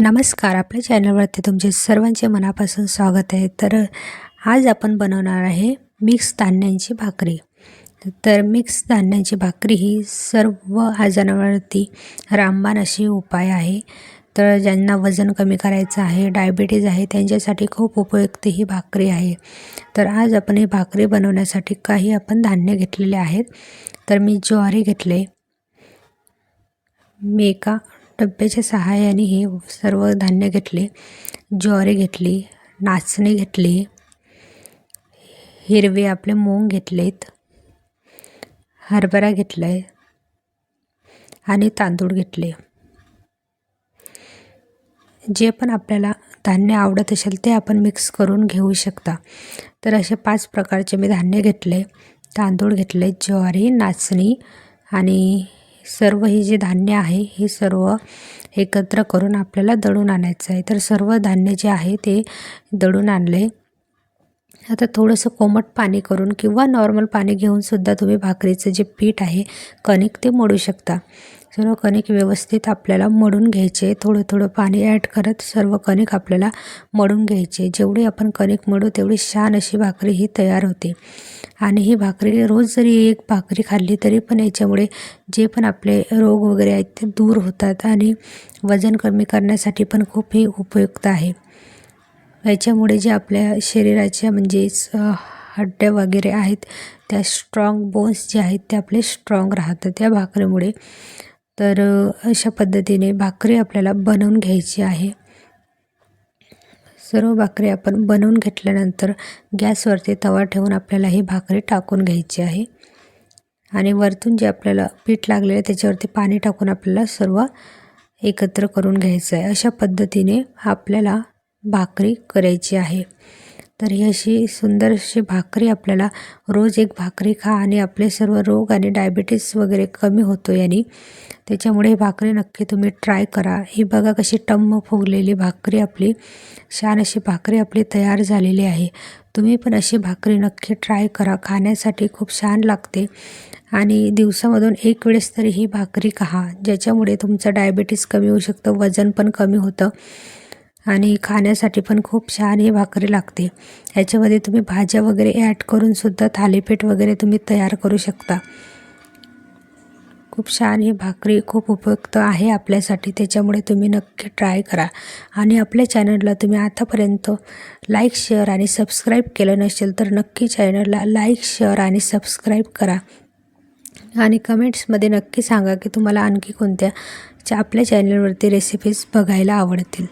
नमस्कार आपल्या चॅनलवरती तुमचे सर्वांचे मनापासून स्वागत आहे. तर आज आपण बनवणार आहे मिक्स धान्यांची भाकरी. तर मिक्स धान्यांची भाकरी ही सर्व आजारावरती रामबाण अशी उपाय आहे. तर ज्यांना वजन कमी करायचं आहे डायबिटीज आहे त्यांच्यासाठी खूप उपयुक्त ही भाकरी आहे. तर आज आपण ही भाकरी बनवण्यासाठी काही आपण धान्य घेतलेले आहेत. तर मी ज्वारी घेतले मी एका डब्याच्या सहाय्याने हे सर्व धान्य घेतले ज्वारी घेतली नाचणी घेतली हिरवे आपले मूग घेतलेत हरभरा घेतला आहे आणि तांदूळ घेतले. जे पण आपल्याला धान्य आवडत असेल ते आपण मिक्स करून घेऊ शकता. तर असे पाच प्रकारचे मी धान्य घेतले. तांदूळ घेतले ज्वारी नाचणी आणि सर्व हे जे धान्य आहे हे सर्व एकत्र करून आपल्याला दळून आणायचं आहे. तर सर्व धान्य जे आहे ते दळून आणले. आता थोडंसं कोमट पाणी करून किंवा नॉर्मल पाणी घेऊनसुद्धा तुम्ही भाकरीचं जे पीठ आहे कणिक ते मळू शकता. सर्व कणिक व्यवस्थित आपल्याला मळून घ्यायचे. थोडं थोडं पाणी ॲड करत सर्व कणिक आपल्याला मळून घ्यायचे. जेवढी आपण कणिक मळू तेवढी छान अशी भाकरी ही तयार होते. आणि ही भाकरी रोज जरी एक भाकरी खाल्ली तरी पण याच्यामुळे जे पण आपले रोग वगैरे आहेत ते दूर होतात आणि वजन कमी करण्यासाठी पण खूप ही उपयुक्त आहे. याच्यामुळे जे आपल्या शरीराच्या म्हणजेच हड्ड्या वगैरे आहेत त्या स्ट्रॉंग बोन्स जे आहेत ते आपले स्ट्रॉंग राहतात. त्या भाकरीमुळे. तर अशा पद्धतीने भाकरी आपल्याला बनवून घ्यायची आहे. सर्व भाकरी आपण बनवून घेतल्यानंतर गॅसवरती तवा ठेवून आपल्याला ही भाकरी टाकून घ्यायची आहे. आणि वरतून जे आपल्याला पीठ लागलेलं आहे त्याच्यावरती पाणी टाकून आपल्याला सर्व एकत्र करून घ्यायचं आहे. अशा पद्धतीने आपल्याला भाकरी करायची आहे. तर ही अशी सुंदर अशी भाकरी आपल्याला रोज एक भाकरी खा आणि आपले सर्व रोग आणि डायबिटीस वगैरे कमी होतो याने त्याच्यामुळे ही भाकरी नक्की तुम्ही ट्राय करा. ही बघा कशी टम्म फुगलेली भाकरी आपली छान अशी भाकरी आपली तयार झालेली आहे. तुम्ही पण अशी भाकरी नक्की ट्राय करा. खाण्यासाठी खूप छान लागते. आणि दिवसामधून एक वेळेस तरी ही भाकरी खा ज्याच्यामुळे तुमचं डायबिटीस कमी होऊ शकतं वजन पण कमी होतं. आणि खाण्यासाठी पण खूप छान ही भाकरी लागते. याच्यामध्ये तुम्ही भाज्या वगैरे ॲड करूनसुद्धा थालीपीठ वगैरे तुम्ही तयार करू शकता. खूप छान ही भाकरी खूप उपयुक्त आहे आपल्यासाठी त्याच्यामुळे तुम्ही नक्की ट्राय करा. आणि आपल्या चॅनलला तुम्ही आतापर्यंत लाईक शेअर आणि सबस्क्राईब केलं नसेल तर नक्की चॅनलला लाईक शेअर आणि सबस्क्राईब करा. आणि कमेंट्समध्ये नक्की सांगा की तुम्हाला आणखी कोणत्या आपल्या चॅनलवरती रेसिपीज बघायला आवडतील.